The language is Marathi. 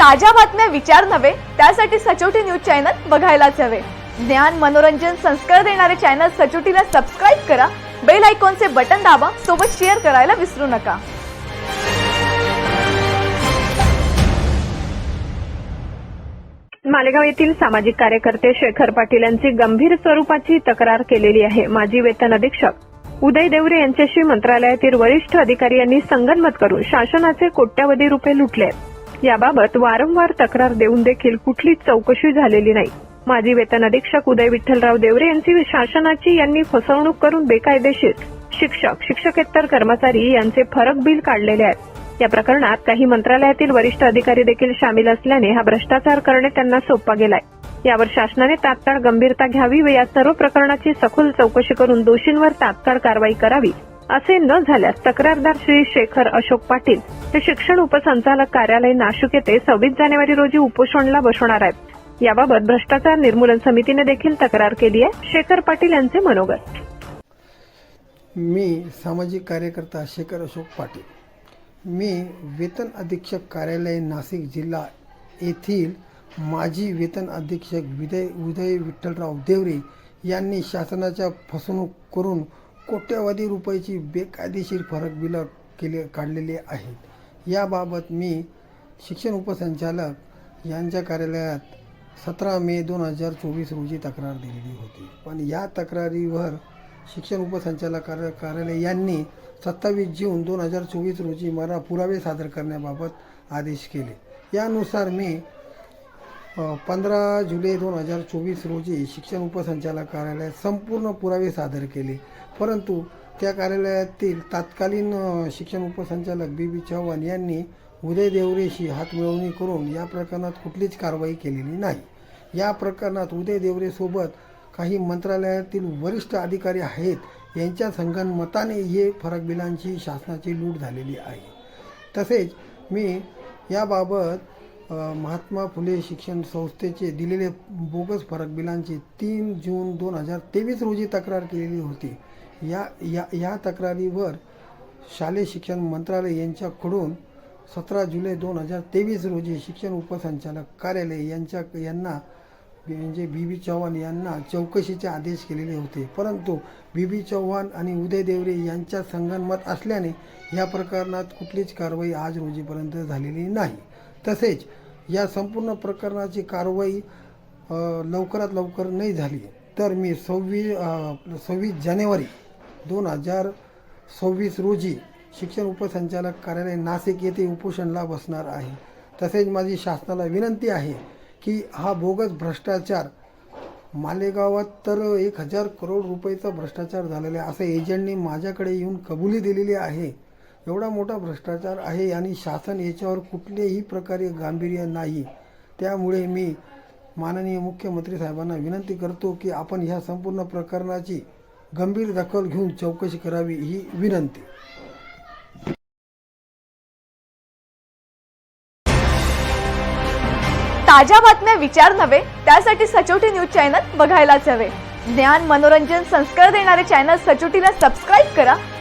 ताज्या बातम्या विचार नव्हे त्यासाठी सचोटी न्यूज चॅनल बघायलाच हवे. ज्ञान मनोरंजन संस्कार देणारे चॅनल सचोटीला सबस्क्राईब करा बेल आयकॉनचे बटन दाबा सोबत शेअर करायला विसरू नका. मालेगाव येथील सामाजिक कार्यकर्ते शेखर पाटील यांची गंभीर स्वरूपाची तक्रार केलेली आहे. माजी वेतन अधीक्षक उदय देवरे यांच्याशी मंत्रालयातील वरिष्ठ अधिकारी यांनी संगनमत करून शासनाचे कोट्यावधी रुपये लुटले. आहेत. याबाबत वारंवार तक्रार देऊन देखील कुठलीच चौकशी झालेली नाही. माजी वेतन अधीक्षक उदय विठ्ठलराव देवरे यांची शासनाची यांनी फसवणूक करून बेकायदेशीर शिक्षक शिक्षकेतर कर्मचारी यांचे फरक बिल काढलेले आहेत. या प्रकरणात काही मंत्रालयातील वरिष्ठ अधिकारी देखील सामील असल्याने हा भ्रष्टाचार करणे त्यांना सोपा गेलाय. यावर शासनाने तात्काळ गंभीरता घ्यावी व या सर्व प्रकरणाची सखोल चौकशी करून दोषींवर तात्काळ कारवाई करावी असे न झाल्यास तक्रारदार श्री शेखर अशोक पाटील हे शिक्षण उपसंचालक कार्यालय नाशिक येथे सव्वीस जानेवारी रोजी उपोषणला बसवणार आहेत. याबाबत भ्रष्टाचार निर्मूलन समितीने देखील तक्रार केली आहे. शेखर पाटील यांचे मनोगत. मी सामाजिक कार्यकर्ता शेखर अशोक पाटील. मी वेतन अधीक्षक कार्यालय नाशिक जिल्हा येथील माजी वेतन अधीक्षक विदय उदय विठ्ठलराव देवरे यांनी शासनाच्या फसवणूक करून कोट्यवधी रुपयाची बेकायदेशीर फरक बिलं केले काढलेली आहेत. याबाबत मी शिक्षण उपसंचालक यांच्या कार्यालयात सतरा मे दोन हजार चोवीस रोजी तक्रार दिलेली होती. पण या तक्रारीवर शिक्षण उपसंचालक कार्य कार्यालय यांनी सत्तावीस जून दोन हजार चोवीस रोजी मला पुरावे सादर करण्याबाबत आदेश केले. यानुसार मी पंधरा जुलै दोन हजार चोवीस रोजी शिक्षण उपसंचालक कार्यालयात संपूर्ण पुरावे सादर केले. परंतु त्या कार्यालयातील तत्कालीन शिक्षण उपसंचालक बी बी चव्हाण यांनी उदय देवरेशी हातमिळवणी करून या प्रकरणात कुठलीच कारवाई केलेली नाही. या प्रकरणात उदय देवरेसोबत काही मंत्रालयातील वरिष्ठ अधिकारी आहेत. यांच्या संगनमताने हे फरक बिलांची शासनाची लूट झालेली आहे. तसेच मी याबाबत महात्मा फुले शिक्षण संस्थेचे दिलेले बोगस फरक बिलांची तीन जून दोन हजार तेवीस रोजी तक्रार केलेली होती. या या या तक्रारीवर शालेय शिक्षण मंत्रालय यांच्याकडून सतरा जुलै दोन हजार तेवीस रोजी शिक्षण उपसंचालक कार्यालय यांच्या यांना म्हणजे बी बी चव्हाण यांना चौकशीचे आदेश केलेले होते. परंतु बी बी चव्हाण आणि उदय देवरे यांच्या संगनमत असल्याने या प्रकरणात कुठलीच कारवाई आज रोजीपर्यंत झालेली नाही. तसेच या संपूर्ण प्रकरणाची कारवाई लवकरात लवकर नाही झाली. तर मी सव्वीस सव्वीस जानेवारी दोन हजार सव्वीस रोजी शिक्षण उपसंचालक कार्यालय नाशिक येथे उपोषणला बसणार आहे. तसेच माझी शासनाला विनंती आहे की हा बोगस भ्रष्टाचार मालेगावात तर एक हजार करोड रुपयेचा भ्रष्टाचार झालेला आहे. असं एजंटने माझ्याकडे येऊन कबुली दिलेली आहे. एवढा मोठा भ्रष्टाचार आहे आणि शासन याच्यावर कुठल्याही प्रकारे गांभीर्य नाही. त्यामुळे मी माननीय मुख्यमंत्री साहेबांना विनंती करतो की आपण ह्या संपूर्ण प्रकरणाची गंभीर दखल घेऊन चौकशी करावी ही विनंती. ताज्या बातम्या विचार नव्हे त्यासाठी सचोटी न्यूज चॅनल बघायलाच हवे. ज्ञान मनोरंजन संस्कार देणारे चॅनल सचोटीला सबस्क्राईब करा.